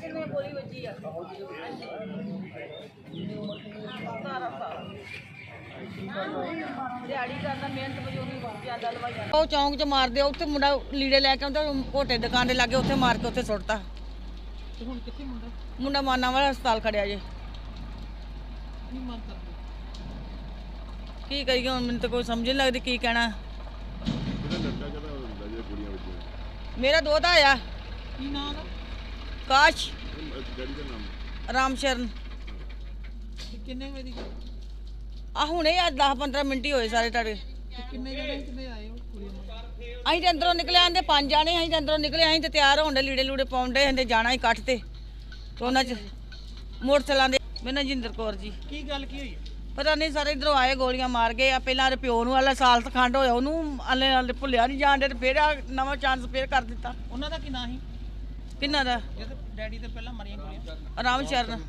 ਕਿੰਨੇ ਗੋਲੀ ਵੱਜੀ ਆ। ਸਾਰਾ ਸਾਰਾ ਦਿਹਾੜੀ ਕਰਦਾ ਮਿਹਨਤ ਮਜ਼ਦੂਰੀ ਜ਼ਿਆਦਾ ਲਵਾਈਆਂ ਉਹ ਚੌਂਕ 'ਚ ਮਾਰਦੇ ਆ, ਉੱਥੇ ਮੁੰਡਾ ਲੀੜੇ ਲੈ ਕੇ ਆਉਂਦਾ ਘੋਟੇ ਦੁਕਾਨ ਦੇ ਲਾਗੇ ਉੱਥੇ ਮਾਰ ਕੇ ਉੱਥੇ ਸੁੱਟਤਾ। ਤੇ ਹੁਣ ਕਿੱਥੇ ਮੁੰਡਾ? ਮੁੰਡਾ ਮਾਨਾ ਵਾਲਾ ਹਸਪਤਾਲ ਖੜਿਆ ਜੇ। ਕੀ ਮੰਗ ਕਰਦੇ? ਕੀ ਕਰੀਏ ਹੁਣ ਮੈਨੂੰ ਤਾਂ ਕੋਈ ਸਮਝ ਨਹੀਂ ਲੱਗਦੀ ਕੀ ਕਹਿਣਾ। ਮੇਰਾ ਦੋਤਾ ਆ। ਕੀ ਨਾਂ ਦਾ ਕਾਸ਼। ਡੈਡੀ ਦਾ ਨਾਮ ਰਾਮ ਸ਼ਰਨ ਤੇ ਕਿੰਨੇ ਵਜੇ ਦੀ ਗੱਲ? ਆ ਹੁਣੇ ਆ 10 15 ਮਿੰਟ ਹੀ ਹੋਏ ਸਾਰੇ ਤੁਹਾਡੇ। ਤੇ ਕਿੰਨੇ ਜਣੇ ਕਿੰਨੇ ਆਏ ਉਹ ਕੁੜੀਆਂ ਨਾਲ? ਅਸੀਂ ਤੇ ਅੰਦਰੋਂ ਨਿਕਲੇ ਆਂਦੇ ਪੰਜ ਜਾਣੇ ਅਸੀਂ ਤੇ ਅੰਦਰੋਂ ਨਿਕਲੇ ਅਸੀਂ ਤੇ ਤਿਆਰ ਹੋਣ ਦੇ ਲੀੜੇ ਲੂੜੇ ਪਾਉਂਦੇ ਹੰਦੇ ਜਾਣਾ ਹੀ ਕੱਠ ਤੇ। ਤੇ ਉਹਨਾਂ ਚ ਮੋਟਰਸਾਈਕਲਾਂ ਦੇ ਮੇਰਾ ਜਿੰਦਰ ਕੌਰ ਜੀ। ਕੀ ਗੱਲ ਕੀ ਹੋਈ? ਪਤਾ ਨਹੀਂ ਸਾਰੇ ਇਧਰੋਂ ਆਏ ਗੋਲੀਆਂ ਮਾਰ ਗਏ ਆ ਪਹਿਲਾਂ ਦੇ ਪਿਓ ਨੂੰ ਵਾਲਾ ਸਾਲ ਖੰਡ ਹੋਇਆ ਉਹਨੂੰ ਭੁੱਲਿਆ ਨਹੀਂ ਜਾਣਦੇ ਤੇ ਫਿਰ ਆ ਨਵਾਂ ਚਾਂਸ ਫੇਰ ਕਰ ਦਿੱਤਾ। ਉਹਨਾਂ ਦਾ ਕੀ ਨਾਂ ਸੀ? ਕਿੰਨਾ ਦਾ? ਡੈਡੀ ਤੇ ਪਹਿਲਾਂ ਮਰੀਆਂ ਗੋਲੀਆਂ। ਰਾਮ ਸ਼ਰਨ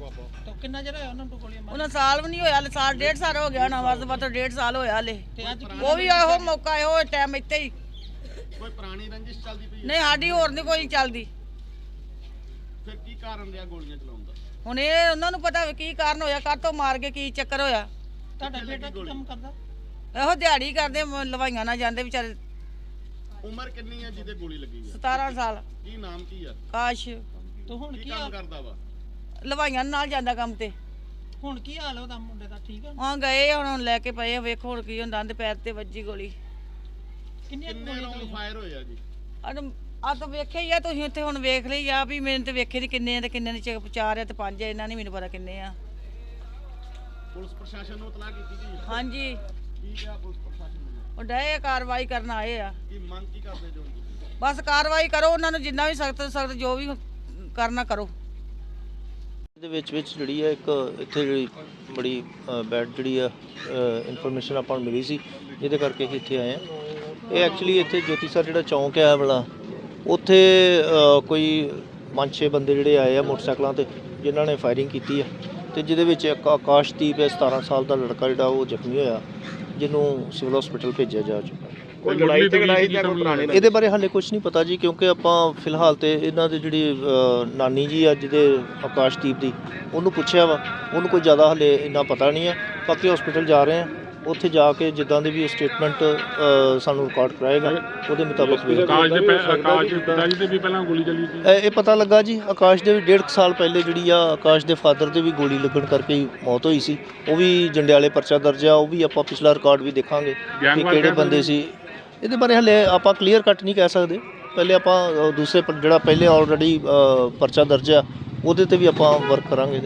ਤੇ ਕਿੰਨਾ ਚਿਰ ਹੋਇਆ ਉਹਨਾਂ ਨੂੰ ਗੋਲੀਆਂ ਮਾਰ ਉਹਨਾਂ ਸਾਲ ਵੀ ਨਹੀਂ ਹੋਇਆ ਹਲੇ ਸਾਲ ਡੇਢ ਸਾਲ ਹੋ ਗਿਆ ਨਾ ਬਸ ਬਸ ਡੇਢ ਸਾਲ ਹੋਇਆ ਹਲੇ। ਤੇ ਅੱਜ ਕੀ ਉਹ ਵੀ ਇਹੋ ਮੌਕਾ ਇਹੋ ਟਾਈਮ ਇੱਥੇ ਹੀ। ਕੋਈ ਪੁਰਾਣੀ ਰੰਜਿਸ਼ ਚੱਲਦੀ ਪਈ ਨਹੀਂ ਸਾਡੀ ਹੋਰ ਨਹੀਂ ਕੋਈ ਚੱਲਦੀ। ਫਿਰ ਕੀ ਕਾਰਨ ਰਿਹਾ ਗੋਲੀਆਂ ਚਲਾਉਣ ਦਾ? ਹੁਣ ਇਹ ਉਹਨਾਂ ਨੂੰ ਪਤਾ ਵੀ ਕੀ ਕਾਰਨ ਹੋਇਆ ਕਾਹਤੋਂ ਮਾਰ ਕੇ ਕੀ ਚੱਕਰ ਹੋਇਆ। ਤੁਹਾਡਾ ਬੇਟਾ ਕੀ ਕੰਮ ਕਰਦਾ? ਇਹੋ ਦਿਹਾੜੀ ਕਰਦੇ ਮ- ਲਵਾਈਆਂ ਨਾ ਜਾਂਦੇ ਵਿਚਾਰੇ। ਉਮਰ ਕਿੰਨੀ ਹੈ ਜਿਹਦੇ ਗੋਲੀ ਲੱਗੀ ਹੈ? 17 ਸਾਲ। ਕੀ ਨਾਮ ਕੀ ਆ? ਕਾਸ਼ ਤੇ ਹੁਣ ਕੀ ਕੰਮ ਹਾਲ? ਕਰਦਾ ਵਾ? ਲਵਾਈਆਂ ਨਾਲ ਜਾਂਦਾ ਕੰਮ ਤੇ। ਹੁਣ ਕੀ ਹਾਲ ਉਹਦਾ ਮੁੰਡੇ ਦਾ ਠੀਕ ਹੈ ਹਾਂ ਗਏ ਹੁਣ ਹੁਣ ਲੈ ਕੇ ਪਏ ਆ, ਵੇਖੋ ਹੁਣ ਕੀ ਹੁੰਦਾ ਦੇ ਪੈਰ ਤੇ ਵੱਜੀ ਗੋਲੀ। ਕਿੰਨੇ ਗੋਲੀਆਂ ਰਾਉਂਡ ਫਾਇਰ ਹੋਇਆ ਜੀ? ਆ ਤਾਂ ਵੇਖਿਆ ਹੀ ਆ ਤੁਸੀਂ ਉੱਥੇ ਹੁਣ ਵੇਖ ਲਈ ਆ ਵੀ ਮੈਨੂੰ ਤੇ ਵੇਖੇ ਕਿੰਨੇ ਆ ਤੇ ਕਿੰਨੇ ਨੇ ਚ- ਚਾਰ ਆ ਤੇ ਪੰਜ ਆ ਇਹਨਾਂ ਨਹੀਂ ਮੈਨੂੰ ਪਤਾ ਕਿੰਨੇ ਆ। ਪੁਲਿਸ ਪ੍ਰਸ਼ਾਸਨ ਨੂੰ ਇਤਲਾਹ ਕੀਤੀ ਗਈ? ਹਾਂਜੀ। ਕੀ ਕਿਹਾ ਪੁਲਿਸ ਪ੍ਰਸ਼ਾਸਨ ਨੇ? ਉਹ ਡਏ ਆ ਕਾਰਵਾਈ ਕਰਨ ਆਏ ਆ। ਕੀ ਮੰਗ ਕੀ ਕਰਦੇ ਜੋ ਬਸ ਕਾਰਵਾਈ ਕਰੋ ਉਹਨਾਂ ਨੂੰ ਜਿੰਨਾ ਵੀ ਸਖਤ ਸਖਤ ਜੋ ਵੀ ਕਰਨਾ ਕਰੋ। ਦੇ ਵਿੱਚ ਵਿੱਚ ਜਿਹੜੀ ਹੈ ਇੱਕ ਇੱਥੇ ਜਿਹੜੀ ਬੜੀ ਬੈਡ ਜਿਹੜੀ ਆ ਇਨਫੋਰਮੇਸ਼ਨ ਆਪਾਂ ਨੂੰ ਮਿਲੀ ਸੀ ਜਿਹਦੇ ਕਰਕੇ ਅਸੀਂ ਇੱਥੇ ਆਏ ਆ। ਇਹ ਐਕਚੁਅਲੀ ਇੱਥੇ ਜੋਤੀ ਸਰ ਜਿਹੜਾ ਚੌਂਕ ਹੈ ਵਾਲਾ ਉੱਥੇ ਕੋਈ ਪੰਜ ਛੇ ਬੰਦੇ ਜਿਹੜੇ ਆਏ ਆ ਮੋਟਰਸਾਈਕਲਾਂ ਤੇ ਜਿਨ੍ਹਾਂ ਨੇ ਫਾਇਰਿੰਗ ਕੀਤੀ ਆ। ਤੇ ਜਿਹਦੇ ਵਿੱਚ ਇੱਕ ਆਕਾਸ਼ਦੀਪ ਹੈ 17 ਸਾਲ ਦਾ ਲੜਕਾ ਜਿਹੜਾ ਉਹ ਜ਼ਖਮੀ ਹੋਇਆ। ਜਿਹਨੂੰ ਸਿਵਲ ਹਸਪੀਟਲ ਭੇਜਿਆ ਜਾ ਚੁੱਕਾ ਕੋਈ ਲੜਾਈ ਝਗੜਾਈ ਜਾਂ ਕੋਈ ਪੁਰਾਣੀ ਇਹਦੇ ਬਾਰੇ ਹਾਲੇ ਕੁਝ ਨਹੀਂ ਪਤਾ ਜੀ ਕਿਉਂਕਿ ਆਪਾਂ ਫਿਲਹਾਲ ਤੇ ਇਹਨਾਂ ਦੇ ਜਿਹੜੀ ਅ, ਨਾਨੀ ਜੀ ਆ ਜਿਹਦੇ ਆਕਾਸ਼ਦੀਪ ਦੀ ਉਹਨੂੰ ਪੁੱਛਿਆ ਵਾ। ਉਹਨੂੰ ਕੋਈ ਜ਼ਿਆਦਾ ਹਾਲੇ ਇੰਨਾ ਪਤਾ ਨਹੀਂ ਹੈ। ਬਾਕੀ ਹਸਪੀਟਲ ਜਾ ਰਹੇ ਆ ਉੱਥੇ ਜਾ ਕੇ ਜਿੱਦਾਂ ਦੀ ਵੀ ਸਟੇਟਮੈਂਟ ਸਾਨੂੰ ਰਿਕਾਰਡ ਕਰਾਏਗਾ ਉਹਦੇ ਮੁਤਾਬਕ ਵੇਖ ਆਕਾਸ਼ ਦੇ ਪੈ- ਆਕਾਸ਼ ਦੇ ਪਿਤਾ ਜੀ ਤੇ ਵੀ ਪਹਿਲਾਂ ਗੋਲੀ ਚੱਲੀ ਸੀ। ਇਹ ਇਹ ਪਤਾ ਲੱਗਾ ਜੀ ਆਕਾਸ਼ ਦੇ ਵੀ ਡੇਢ ਕੁ ਸਾਲ ਪਹਿਲੇ ਜਿਹੜੀ ਆ ਆਕਾਸ਼ ਦੇ ਫਾਦਰ ਦੇ ਵੀ ਗੋਲੀ ਲੱਗਣ ਕਰਕੇ ਹੀ ਮੌਤ ਹੋਈ ਸੀ। ਉਹ ਵੀ ਜੰਡਿਆਲੇ ਪਰਚਾ ਦਰਜ ਆ ਉਹ ਵੀ ਆਪਾਂ ਪਿਛਲਾ ਰਿਕਾਰਡ ਵੀ ਦੇਖਾਂਗੇ ਕਿ ਗੈਂਗਵਾਰ ਕਿਹੜੇ ਕਹਿ ਬੰਦੇ ਸੀ। ਇਹਦੇ ਬਾਰੇ ਹਲੇ ਆਪਾਂ ਕਲੀਅਰ ਕੱਟ ਨਹੀਂ ਕਹਿ ਸਕਦੇ। ਪਹਿਲੇ ਆਪਾਂ ਅ, ਦੂਸਰੇ ਪਰ- ਜਿਹੜਾ ਪਹਿਲੇ ਆਲਰੇਡੀ ਪਰਚਾ ਦਰਜ ਆ ਉਹਦੇ ਤੇ ਵੀ ਆਪਾਂ ਵਰਕ ਕਰਾਂਗੇ।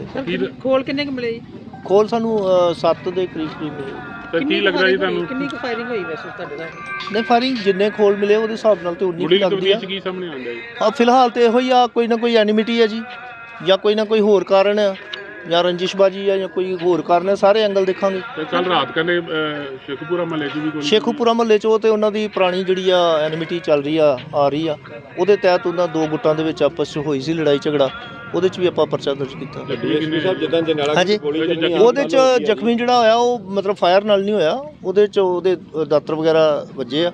ਖੋਲ ਕਿੰਨੇ ਕੁ ਮਿਲੇ ਜੀ? ਖੋਲ ਸਾਨੂੰ 7 ਦੇ ਕਰੀਬ ਕਰੀਬ ਮਿਲੇ। ਤੇ ਕੀ ਲੱਗਦਾ ਜੀ? ਤੁਹਾਨੂੰ? ਕਿੰਨੀ ਕੁ ਫਾਇਰਿੰਗ ਹੋਈ ਵੈਸੇ ਤੁਹਾਡੇ ਦਾ ਨਹੀਂ ਫਾਇਰਿੰਗ ਜਿੰਨੇ ਖੋਲ ਮਿਲੇ ਉਹਦੇ ਹਿਸਾਬ ਨਾਲ ਤੇ ਉਨੀ ਕੁ ਦੀ ਲੱਗਦੀ ਆ। ਤਬਦੀਲ ਕੀ ਸਾਹਮਣੇ ਆਉਂਦਾ ਜੀ? ਹਾਂ ਫਿਲਹਾਲ ਤੇ ਇਹੋ ਹੀ ਆ ਕੋਈ ਨਾ ਕੋਈ ਐਨਿਮਿਟੀ ਆ ਜੀ ਜਾਂ ਕੋਈ ਨਾ ਕੋਈ ਹੋਰ ਕਾਰਨ ਆ ਜਾਂ ਰੰਜਿਸ਼ਬਾਜੀ ਆ ਜਾਂ ਕੋਈ ਹੋਰ ਕਾਰਨ ਆ ਸਾਰੇ ਐਂਗਲ ਦੇਖਾਂਗੇ। ਤੇ ਕੱਲ ਰਾਤ ਕਹਿੰਦੇ ਅਹ, ਸ਼ੇਖੂਪੁਰਾ ਮਹੱਲੇ 'ਚ ਵੀ ਗੋਲੀ ਸ਼ੇਖੂਪੁਰਾ ਮਹੱਲੇ 'ਚ ਉਹ ਤੇ ਉਹਨਾਂ ਦੀ ਪੁਰਾਣੀ ਜਿਹੜੀ ਆ ਐਨਿਮਿਟੀ ਚੱਲ ਰਹੀ ਆ ਆ ਰਹੀ ਆ ਉਹਦੇ ਤਹਿਤ ਉਹਨਾਂ ਦੋ ਗੁੱਟਾਂ ਦੇ ਵਿੱਚ ਆਪਸ 'ਚ ਹੋਈ ਸੀ ਲੜਾਈ ਝਗੜਾ। ਉਹਦੇ 'ਚ ਵੀ ਆਪਾਂ ਪਰਚਾ ਦਰਜ ਕੀਤਾ। ਡੀਐਸਪੀ ਸਾਹਿਬ ਜਿੱਦਾਂ ਹਾਂਜੀ। ਉਹਦੇ 'ਚ ਜ਼ਖਮੀ ਜਿਹੜਾ ਹੋਇਆ ਉਹ ਮਤਲਬ ਫਾਇਰ ਨਾਲ ਨਹੀਂ ਹੋਇਆ। ਉਹਦੇ 'ਚ ਉਹਦੇ ਦਾਤਰ ਵਗੈਰਾ ਵੱਜੇ ਆ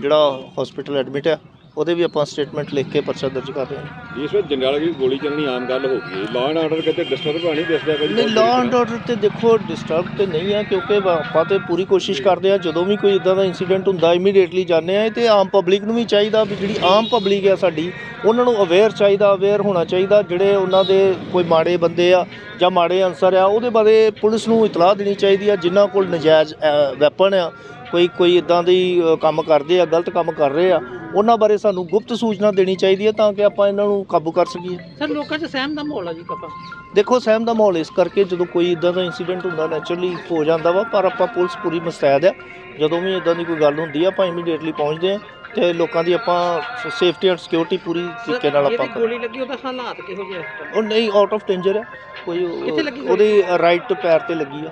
ਜਿਹੜਾ ਹਸਪੀਟਲ ਐਡਮਿਟ ਆ ਉਹਦੇ ਵੀ ਆਪਾਂ ਸਟੇਟਮੈਂਟ ਲਿਖ ਕੇ ਪਰਚਾ ਦਰਜ ਕਰ ਰਹੇ ਹਾਂ। ਇਸ ਵਿੱਚ ਜੰਡਿਆਲਾ ਦੀ ਗੋਲੀ ਚੱਲਣੀ ਆਮ ਗੱਲ ਹੋ ਗਈ ਲਾਅ ਐਂਡ ਆਰਡਰ ਕਿਤੇ ਡਿਸਟਰਬ ਨਹੀਂ ਦਿਸਦਾ ਭਾਜੀ ਨਹੀਂ ਲਾਅ ਐਂਡ ਆਰਡਰ ਤੇ ਦੇਖੋ ਡਿਸਟਰਬ ਤੇ ਨਹੀਂ ਆ ਕਿਉਂਕਿ ਆਪਾਂ ਤੇ ਪੂਰੀ ਕੋਸ਼ਿਸ਼ ਕਰਦੇ ਆ ਜਦੋਂ ਵੀ ਕੋਈ ਇਦਾਂ ਦਾ ਇਨਸੀਡੈਂਟ ਹੁੰਦਾ ਇਮੀਡੀਏਟਲੀ ਜਾਂਦੇ ਆ ਤੇ ਆਮ ਪਬਲਿਕ ਨੂੰ ਵੀ ਚਾਹੀਦਾ ਵੀ ਜਿਹੜੀ ਆਮ ਪਬਲਿਕ ਆ ਸਾਡੀ ਉਹਨਾਂ ਨੂੰ ਅਵੇਅਰ ਚਾਹੀਦਾ ਅਵੇਅਰ ਹੋਣਾ ਚਾਹੀਦਾ ਜਿਹੜੇ ਉਹਨਾਂ ਦੇ ਕੋਈ ਮਾੜੇ ਬੰਦੇ ਆ ਜਾਂ ਮਾੜੇ ਅਨਸਰ ਆ ਉਹਦੇ ਬਾਰੇ ਪੁਲਿਸ ਨੂੰ ਇਤਲਾਹ ਦੇਣੀ ਚਾਹੀਦੀ ਆ ਜਿਨ੍ਹਾਂ ਕੋਲ ਨਜਾਇਜ਼ ਵੈਪਨ ਆ ਕੋਈ ਕੋਈ ਇਦਾਂ ਦੀ ਕੰਮ ਕਰਦੇ ਆ ਗਲਤ ਕੰਮ ਕਰ ਰਹੇ ਆ ਉਹਨਾਂ ਬਾਰੇ ਸਾਨੂੰ ਗੁਪਤ ਸੂਚਨਾ ਦੇਣੀ ਚਾਹੀਦੀ ਹੈ ਤਾਂ ਕਿ ਆਪਾਂ ਇਹਨਾਂ ਨੂੰ ਕਾਬੂ ਕਰ ਸਕੀਏ। ਸਰ ਲੋਕਾਂ 'ਚ ਸਹਿਮ ਦਾ ਮਾਹੌਲ ਆ ਜੀ ਕੱਪਾ ਦੇਖੋ ਸਹਿਮ ਦਾ ਮਾਹੌਲ ਇਸ ਕਰਕੇ ਜਦੋਂ ਕੋਈ ਇਦਾਂ ਦਾ ਇਨਸੀਡੈਂਟ ਹੁੰਦਾ ਨੈਚੁਰਲੀ ਹੋ ਜਾਂਦਾ ਵਾ ਪਰ ਆਪਾਂ ਪੁਲਿਸ ਪੂਰੀ ਮੁਸਤੈਦ ਆ। ਜਦੋਂ ਵੀ ਇਦਾਂ ਦੀ ਕੋਈ ਗੱਲ ਹੁੰਦੀ ਆ ਆਪਾਂ ਇਮੀਡੀਏਟਲੀ ਪਹੁੰਚਦੇ ਆ। ਤੇ ਲੋਕਾਂ ਦੀ ਆਪਾਂ ਸੇਫਟੀ ਐਂਡ ਸਿਕਿਉਰਿਟੀ ਪੂਰੀ ਤਰੀਕੇ ਨਾਲ ਆਪਾਂ ਕਰ ਗੋਲੀ ਲੱਗੀ ਉਹਦਾ ਹਾਲਾਤ ਕਿਹੋ ਜਿਹੇ ਇਸ? ਉਹ ਨਹੀਂ ਆਊਟ ਆਫ ਡੇਂਜਰ ਆ। ਕੋਈ ਉਹ- ਕਿੱਥੇ ਲੱਗੀ ਗੋਲੀ? ਉਹਦੀ ਰਾਈਟ ਪੈਰ ਤੇ ਲੱਗੀ ਆ।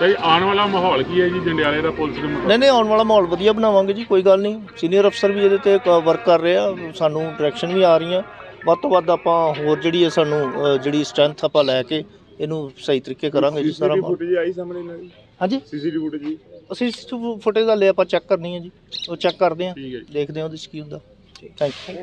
ਤੇ ਆਉਣ ਵਾਲਾ ਮਾਹੌਲ ਕੀ ਹੈ ਜੀ ਜੰਡਿਆਲੇ ਦਾ ਪੁਲਿਸ ਦੇ ਮੁਤਾਬਕ? ਨਹੀਂ ਨਹੀਂ ਆਉਣ ਵਾਲਾ ਮਾਹੌਲ ਵਧੀਆ ਬਣਾਵਾਂਗੇ ਜੀ ਕੋਈ ਗੱਲ ਨਹੀਂ। ਸੀਨੀਅਰ ਅਫਸਰ ਵੀ ਇਹਦੇ ਤੇ ਵਰਕ ਕਰ ਰਹੇ ਆ ਸਾਨੂੰ ਡਾਇਰੈਕਸ਼ਨ ਵੀ ਆ ਰਹੀਆਂ। ਵੱਧ ਤੋਂ ਵੱਧ ਆਪਾਂ ਹੋਰ ਜਿਹੜੀ ਹੈ ਸਾਨੂੰ ਅ, ਜਿਹੜੀ ਸਟਰੈਂਥ ਆਪਾਂ ਲੈ ਕੇ ਇਹਨੂੰ ਸਹੀ ਤਰੀਕੇ ਕਰਾਂਗੇ ਜੀ ਸਾਰਾ ਮਾਹੌਲ ਫੁਟੇਜ ਆਈ ਸਾਹਮਣੇ ਇਹਨਾਂ ਦੀ? ਹਾਂਜੀ? ਸੀਸੀਟੀਵੀ ਫੁਟੇਜ ਜੀ। ਅਸੀਂ ਫੁਟੇਜ ਦਾ ਲੈ ਆਪਾਂ ਚੈੱਕ ਕਰਨੀ ਹੈ ਜੀ। ਉਹ ਚੈੱਕ ਕਰਦੇ ਹਾਂ। ਠੀਕ ਹੈ ਜੀ। ਦੇਖਦੇ ਹਾਂ ਉਹਦੇ 'ਚ ਕੀ ਹੁੰਦਾ। Thank you